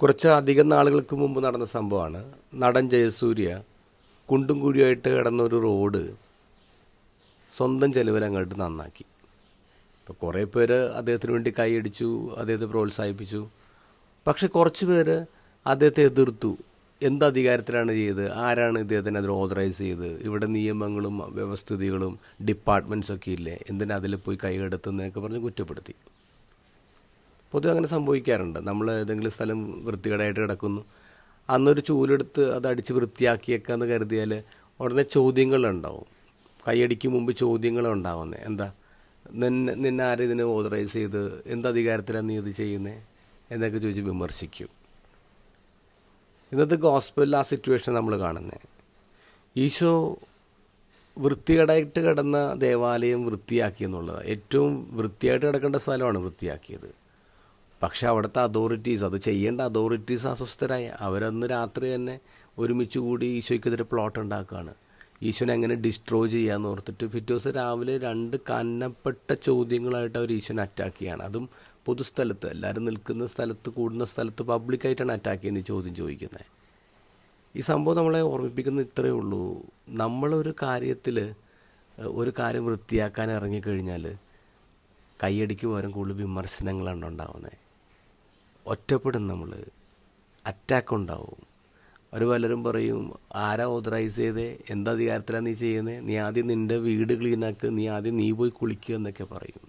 കുറച്ച് അധികം നാളുകൾക്ക് മുമ്പ് നടന്ന സംഭവമാണ്. നടൻ ജയസൂര്യ കുണ്ടും കുഴിയായിട്ട് കിടന്നൊരു റോഡ് സ്വന്തം ചെലവിൽ അങ്ങോട്ട് നന്നാക്കി. ഇപ്പോൾ കുറേ പേര് അദ്ദേഹത്തിന് വേണ്ടി കൈയടിച്ചു അദ്ദേഹത്തെ പ്രോത്സാഹിപ്പിച്ചു. പക്ഷെ കുറച്ച് പേര് അദ്ദേഹത്തെ എതിർത്തു. എന്ത് അധികാരത്തിലാണ് ചെയ്തത്? ആരാണ് ഇദ്ദേഹത്തിന് അതിൽ ഓതറൈസ് ചെയ്ത് ഇവിടെ നിയമങ്ങളും വ്യവസ്ഥിതികളും ഡിപ്പാർട്ട്മെന്റ്സൊക്കെ ഇല്ലേ? എന്തിനാ അതിൽ പോയി കൈയെടുത്തെന്നൊക്കെ പറഞ്ഞ് കുറ്റപ്പെടുത്തി. പൊതുവെ അങ്ങനെ സംഭവിക്കാറുണ്ട്. നമ്മൾ ഏതെങ്കിലും സ്ഥലം വൃത്തികേടായിട്ട് കിടക്കുന്നു. അന്നൊരു ചൂലെടുത്ത് അത് അടിച്ച് വൃത്തിയാക്കിയേക്കാന്ന് കരുതിയാൽ ഉടനെ ചോദ്യങ്ങളുണ്ടാവും. കൈയടിക്ക് മുമ്പ് ചോദ്യങ്ങളുണ്ടാവുന്നത് എന്താ? നിന്നെ നിന്നെ ആരും ഇതിനെ ഓതറൈസ് ചെയ്ത്? എന്ത് അധികാരത്തിലാണ് നീ ഇത് ചെയ്യുന്നത് എന്നൊക്കെ ചോദിച്ച് വിമർശിക്കും. ഇന്നത്തെ ഗോസ്പലിൽ ആ സിറ്റുവേഷൻ നമ്മൾ കാണുന്നത് ഈശോ വൃത്തികേടായിട്ട് കിടന്ന ദേവാലയം വൃത്തിയാക്കി എന്നുള്ളതാണ് ഏറ്റവും വൃത്തിയായിട്ട് കിടക്കേണ്ട സ്ഥലമാണ് വൃത്തിയാക്കിയത്. പക്ഷെ അവിടുത്തെ അതോറിറ്റീസ് അത് ചെയ്യേണ്ട അതോറിറ്റീസ് അസ്വസ്ഥരായി. അവരന്ന് രാത്രി തന്നെ ഒരുമിച്ച് കൂടി ഈശോയ്ക്കെതിരെ പ്ലോട്ട് ഉണ്ടാക്കുകയാണ് ഈശോനെ എങ്ങനെ ഡിസ്ട്രോയ് ചെയ്യാന്ന് ഓർത്തിട്ട് പിറ്റേ ദിവസം രാവിലെ രണ്ട് കന്നപ്പെട്ട ചോദ്യങ്ങളായിട്ട് അവർ ഈശോനെ അറ്റാക്ക് ചെയ്യാണ്. അതും പൊതുസ്ഥലത്ത് എല്ലാവരും നിൽക്കുന്ന സ്ഥലത്ത് കൂടുന്ന സ്ഥലത്ത് പബ്ലിക്കായിട്ടാണ് അറ്റാക്ക് ചെയ്യുന്ന ചോദ്യം ചോദിക്കുന്നത്. ഈ സംഭവം നമ്മളെ ഓർമ്മിപ്പിക്കുന്നത് ഇത്രയേ ഉള്ളൂ. നമ്മളൊരു കാര്യത്തിൽ ഒരു കാര്യം വൃത്തിയാക്കാൻ ഇറങ്ങിക്കഴിഞ്ഞാൽ കൈയടിക്ക് പകരം കൂടുതൽ വിമർശനങ്ങളാണ് ഉണ്ടാവുന്നത്. ഒറ്റപ്പെടും നമ്മൾ അറ്റാക്ക് ഉണ്ടാവും. ഒരു പലരും പറയും ആരാ ഓതറൈസ് ചെയ്തേ? എന്താ അധികാരത്തിലാണ് നീ ചെയ്യുന്നത് നീ ആദ്യം നിന്റെ വീട് ക്ലീനാക്ക് നീ ആദ്യം നീ പോയി കുളിക്കുക എന്നൊക്കെ പറയും.